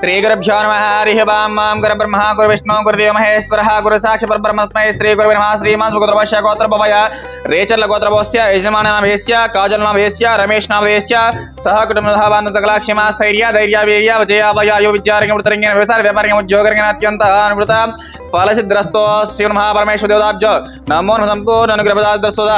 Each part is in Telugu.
శ్రీ గురుభ్యో నమ హరి వాం మాం గురు బ్రహ్మ గురు విష్ణు గురుదేవ మహేశ్వర గురు సాక్షి పరబ్రహ్మస్మై శ్రీ గురు నమ శ్రీమాన్ సుగోత్రభస్య గోత్రభయ రేచర్ల గోత్రభోస్య యజమాన నామ వేస్య కాజల్ నామ వేస్య రమేష్ నామ వేస్య సహ కుటుంబ సహబాంధు సకల క్షమా స్థైర్య ధైర్య వీర్య విజయ భయ యో విద్యారంగ వృత్తరంగిన వ్యవసాయ వ్యాపారంగ ఉద్యోగరంగ అత్యంత అనుభృత ఫలసిద్ధ్రస్తో శ్రీ మహాపరమేశ్వర దేవతాబ్జ నమో నమః సంపూర్ణ అనుగ్రహదాస్తోద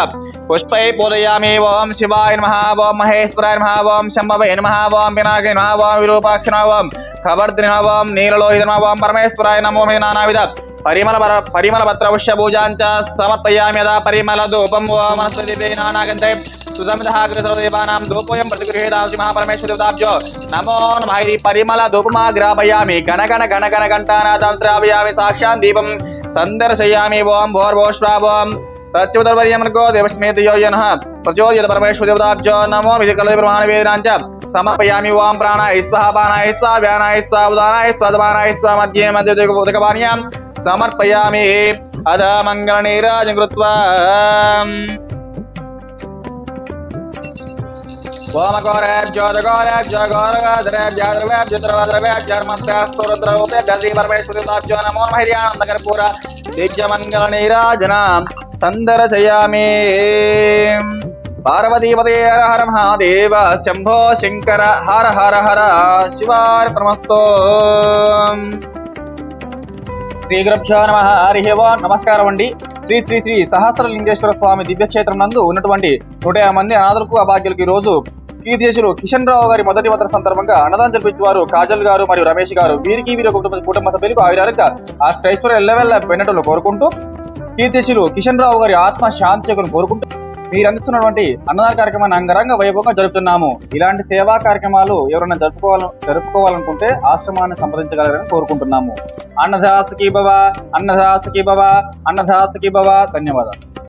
పుష్పై పూజయామి ఓం శివాయ నమః ఓం మహేశ్వరాయ నమః ఓం శంభవే నమః ఓం వినాయకాయ నమః ఓం విరూపాక్ష నమః ఓం ఖబర్ద్రి నమః ఓం పరమేశ్వరాయ నమో మే నానావిధ. పరిమళ పర- పరిమళ పత్ర పుష్య పూజాంచ సమర్పయామి యదా పరిమళ ధూపం ఓ మనస్పతి నానాగంధే. సుసమితః అగ్రసర్వదేవానాం ధూపోయం ప్రతిగృహేదాసి మహాపరమేశ్వర దేవతాభ్యో నమో నమః పరిమళ ధూపమా గ్రాపయామి గణగణ గణగణ ఘంటానాథం శ్రావయామి సాక్షాన్ దీపం సందర్శయామి. ఓం భోర్భోష్వా തച്ചുതർവര്യമർഗോ ദേവസ്മേതിയോയനഃ പ്രചോദയത് പരമേശ്വരദേവതാബ്ജോ നമോ വിധികളെ പ്രമാണവേദിനാഞ്ച സമർപ്പയാമി വാം പ്രാണായ സ്വാഹാപാനായ സ്വാ വ്യാനായ സ്വാ ഉദാനായ സ്വാദമാനായ സ്വാ മധ്യേ മധ്യപാനീയാം സമർപ്പയാമി അധ മംഗളനീരാജം കൃത്വ ോമകോരാബ്ജോദഗോരാബ്ജോഗോരഗോദ്രേബ്ജാദ്രവേബ്ജോദ്രവദ്രവേബ്ജർമന്ത്രാസ്തുരുദ്രവോപേബ്ജീ പരമേശ്വരനാബ്ജോ നമോ ഹരിയാണ നഗർപൂര ദിവ്യമംഗളനീരാജനാം సందర నీరాజం కృత్వా సందర్శయామి పార్వతీపతే హర హర మహాదేవ శంభో శంకర హర హర హర శివార్పణమస్తో. శ్రీ గురుభ్యో నమ. హరి నమస్కారం అండి. శ్రీ శ్రీ శ్రీ సహస్రలింగేశ్వర స్వామి దివ్యక్షేత్రం నందు ఉన్నటువంటి నూట యాభై మంది అనాథులకు అభాగ్యులకు ఈ రోజు కీర్తిశులు కిషన్ రావు గారి మొదటి వంతర సందర్భంగా అన్నదానం జరిపించేవారు కాజల్ గారు మరియు రమేష్ గారు. వీరికి వీరి కుటుంబ కుటుంబ సభ్యులకు ఆవిరారుగా ఆ స్టైశ్వర ఎల్లవెల్ల పెన్నటలు కోరుకుంటూ కీర్తిశులు కిషన్ రావు గారి ఆత్మ శాంతి కోరుకుంటూ మీరు అందిస్తున్నటువంటి అన్నదాన కార్యక్రమాన్ని అంగరంగ వైభవంగా జరుపుతున్నాము. ఇలాంటి సేవా కార్యక్రమాలు ఎవరైనా జరుపుకోవాల జరుపుకోవాలనుకుంటే ఆశ్రమాన్ని సంప్రదించగలరని కోరుకుంటున్నాము. అన్నదాసకి భవ అన్నదాసకి భవ అన్నదాసకి భవ ధన్యవాదాలు.